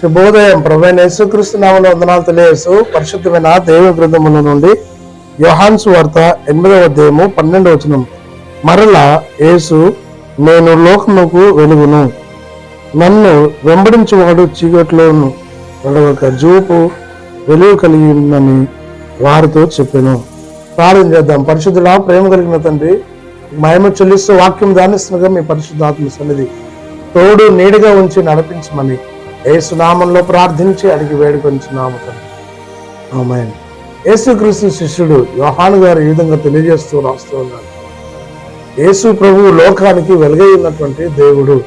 శుభోదయం. ప్రభైన యేసుక్రీస్తు నామంలో వందనాలు తెలియజేస్తూ పరిశుద్ధమైన దేవ గ్రంథముల నుండి యోహాన్సు వార్త ఎనిమిదవ అధ్యాయము పన్నెండవ వచనం. మరలా యేసు నేను లోకముకు వెలుగును. నన్ను వెంబడించువాడు చీకట్లోను నడవక జూపు వెలుగు కలిగి ఉందని వారితో చెప్పాను. ప్రార్థన చేద్దాం. పరిశుద్ధుడా ప్రేమ కలిగిన తండ్రి మహిమ చెల్లిస్తూ వాక్యం దానిస్తున్నగా మీ పరిశుద్ధాత్మ సన్నిధి తోడు నీడగా ఉంచి నడిపించమని ఏసునామంలో ప్రార్థించి అడిగి వేడుకొంచున్నాము తండ్రి. ఆమెన్. యేసుక్రీస్తు శిష్యుడు యోహాను గారు ఈ విధంగా తెలియజేస్తూ రాస్తూ ఉన్నారు. యేసు ప్రభువు లోకానికి వెలుగై ఉన్నటువంటి దేవుడు.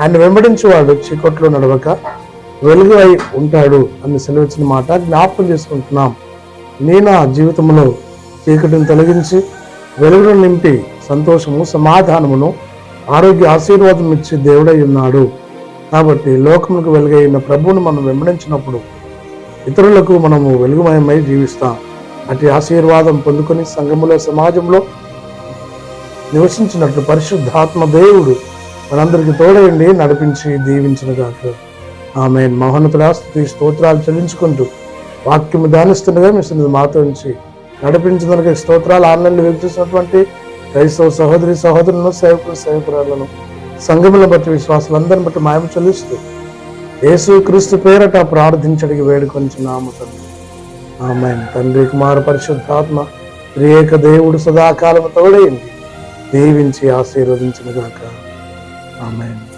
ఆయన వెంబడించేవాడు చీకట్లో నడవక వెలుగు అయి ఉంటాడు అని సెలవిచ్చిన మాట జ్ఞాపకం చేసుకుంటున్నాం. నేనా నా జీవితంలో చీకటిని తొలగించి వెలుగును నింపి సంతోషము సమాధానమును ఆరోగ్య ఆశీర్వాదం ఇచ్చే దేవుడై ఉన్నాడు. కాబట్టి లోకములకు వెలుగైన ప్రభువును మనం వెంబడించినప్పుడు ఇతరులకు మనము వెలుగుమయమై జీవిస్తాం. అటు ఆశీర్వాదం పొందుకొని సంఘములో సమాజంలో నివసించినట్లు పరిశుద్ధాత్మ దేవుడు మనందరికి తోడయండి నడిపించి దీవించిన గాక ఆమె మహోన్నతుడా స్థుతి స్తోత్రాలు చెల్లించుకుంటూ వాక్యము ధ్యానిస్తుండగా మీ సన్నిధి మాతో నుంచి నడిపించినందుకు స్తోత్రాలు ఆన్లైన్లో వ్యక్తిస్తున్నటువంటి క్రైస్తవ సహోదరి సహోదరులను సేవకులు సేవకురాలను సంఘములను బట్టి విశ్వాసులందరిని బట్టి మాయం చెల్లిస్తూ యేసు క్రీస్తు పేరట ప్రార్థించడికి వేడుకొంచున్నాము తండ్రి. ఆమె తండ్రి కుమార పరిశుద్ధాత్మ త్రియేక దేవుడు సదాకాలము తోడైంది దీవించి ఆశీర్వదించిన గాక ఆమెన్.